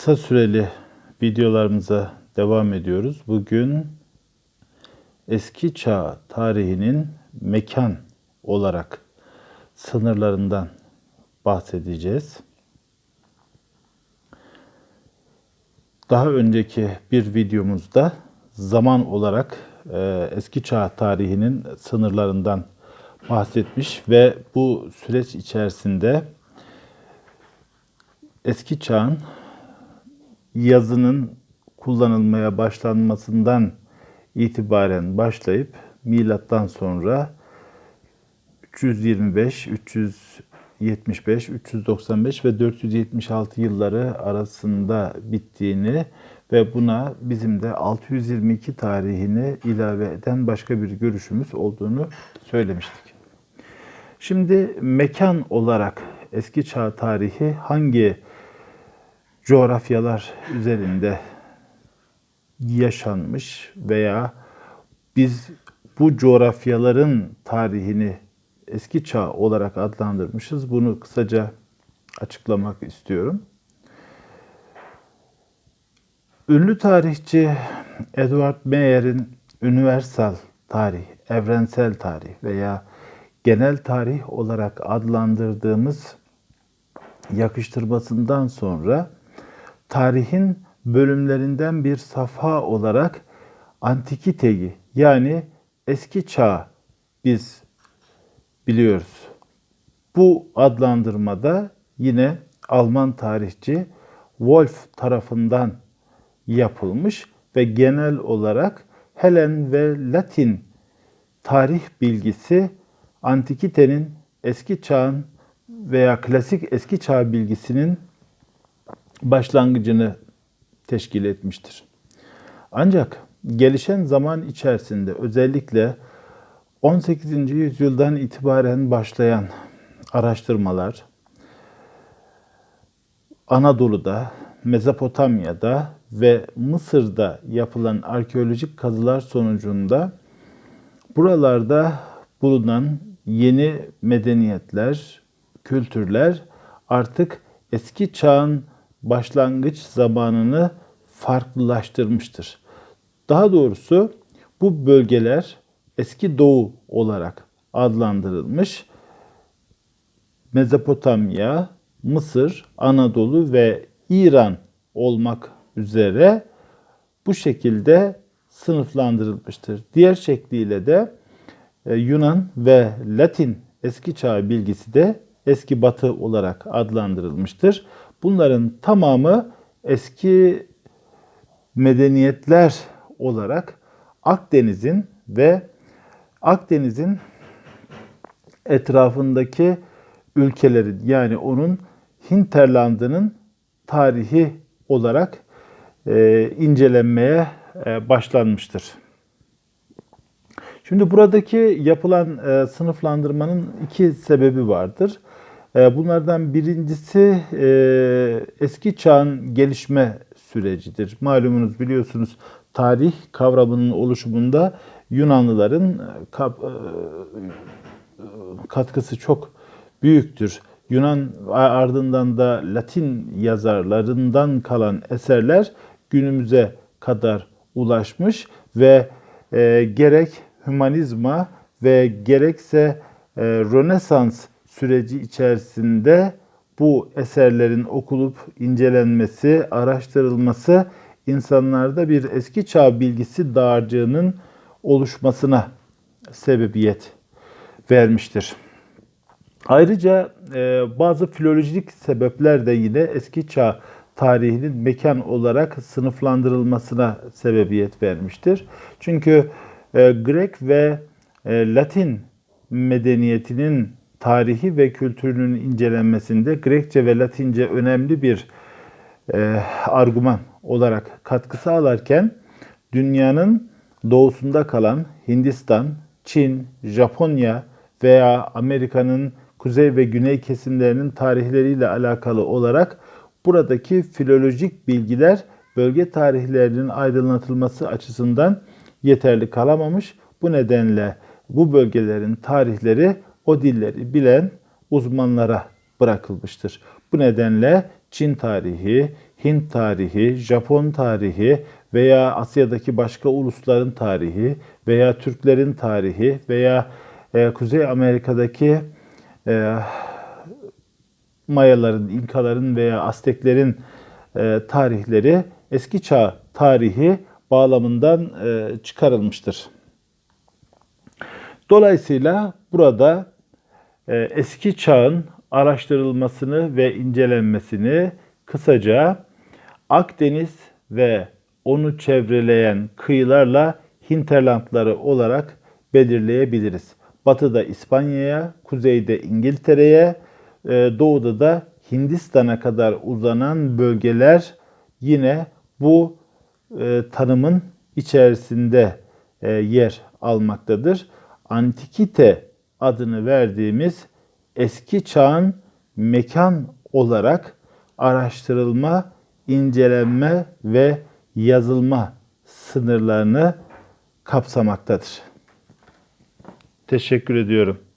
kısa süreli videolarımıza devam ediyoruz. Bugün eski çağ tarihinin mekan olarak sınırlarından bahsedeceğiz. Daha önceki bir videomuzda zaman olarak e, eski çağ tarihinin sınırlarından bahsetmiş ve bu süreç içerisinde eski çağın yazının kullanılmaya başlanmasından itibaren başlayıp milattan sonra 325, 375, 395 ve 476 yılları arasında bittiğini ve buna bizim de 622 tarihini ilave eden başka bir görüşümüz olduğunu söylemiştik. Şimdi mekan olarak eski çağ tarihi hangi coğrafyalar üzerinde yaşanmış veya biz bu coğrafyaların tarihini eski çağ olarak adlandırmışız. Bunu kısaca açıklamak istiyorum. Ünlü tarihçi Edward Mayer'in Universal Tarih, Evrensel Tarih veya Genel Tarih olarak adlandırdığımız yakıştırmasından sonra tarihin bölümlerinden bir safha olarak antikiteyi yani eski çağ biz biliyoruz. Bu adlandırmada yine Alman tarihçi Wolf tarafından yapılmış ve genel olarak Helen ve Latin tarih bilgisi antikitenin eski çağın veya klasik eski çağ bilgisinin başlangıcını teşkil etmiştir. Ancak gelişen zaman içerisinde özellikle 18. yüzyıldan itibaren başlayan araştırmalar Anadolu'da, Mezopotamya'da ve Mısır'da yapılan arkeolojik kazılar sonucunda buralarda bulunan yeni medeniyetler, kültürler artık eski çağın başlangıç zamanını farklılaştırmıştır. Daha doğrusu bu bölgeler eski doğu olarak adlandırılmış. Mezopotamya, Mısır, Anadolu ve İran olmak üzere bu şekilde sınıflandırılmıştır. Diğer şekliyle de e, Yunan ve Latin eski çağ bilgisi de eski batı olarak adlandırılmıştır. Bunların tamamı eski medeniyetler olarak Akdeniz'in ve Akdeniz'in etrafındaki ülkelerin yani onun hinterlandının tarihi olarak e, incelenmeye e, başlanmıştır. Şimdi buradaki yapılan e, sınıflandırmanın iki sebebi vardır. E, bunlardan birincisi e, eski çağın gelişme sürecidir. Malumunuz biliyorsunuz tarih kavramının oluşumunda Yunanlıların e, katkısı çok büyüktür. Yunan ardından da Latin yazarlarından kalan eserler günümüze kadar ulaşmış ve e, gerek hümanizma ve gerekse e, Rönesans süreci içerisinde bu eserlerin okulup incelenmesi, araştırılması insanlarda bir eski çağ bilgisi dağarcığının oluşmasına sebebiyet vermiştir. Ayrıca e, bazı filolojik sebepler de yine eski çağ tarihinin mekan olarak sınıflandırılmasına sebebiyet vermiştir. Çünkü e, Grek ve e, Latin medeniyetinin tarihi ve kültürünün incelenmesinde Grekçe ve Latince önemli bir e, argüman olarak katkı sağlarken dünyanın doğusunda kalan Hindistan, Çin, Japonya veya Amerika'nın kuzey ve güney kesimlerinin tarihleriyle alakalı olarak buradaki filolojik bilgiler bölge tarihlerinin aydınlatılması açısından yeterli kalamamış. Bu nedenle bu bölgelerin tarihleri o dilleri bilen uzmanlara bırakılmıştır. Bu nedenle Çin tarihi, Hint tarihi, Japon tarihi veya Asya'daki başka ulusların tarihi veya Türklerin tarihi veya e, Kuzey Amerika'daki e, Mayaların, İnkaların veya Azteklerin e, tarihleri eski çağ tarihi bağlamından e, çıkarılmıştır. Dolayısıyla burada e, eski çağın araştırılmasını ve incelenmesini kısaca Akdeniz ve onu çevreleyen kıyılarla hinterlandları olarak belirleyebiliriz. Batıda İspanya'ya, kuzeyde İngiltere'ye, e, doğuda da Hindistan'a kadar uzanan bölgeler yine bu e, tanımın içerisinde e, yer almaktadır. Antikite adını verdiğimiz eski çağın mekan olarak araştırılma, incelenme ve yazılma sınırlarını kapsamaktadır. Teşekkür ediyorum.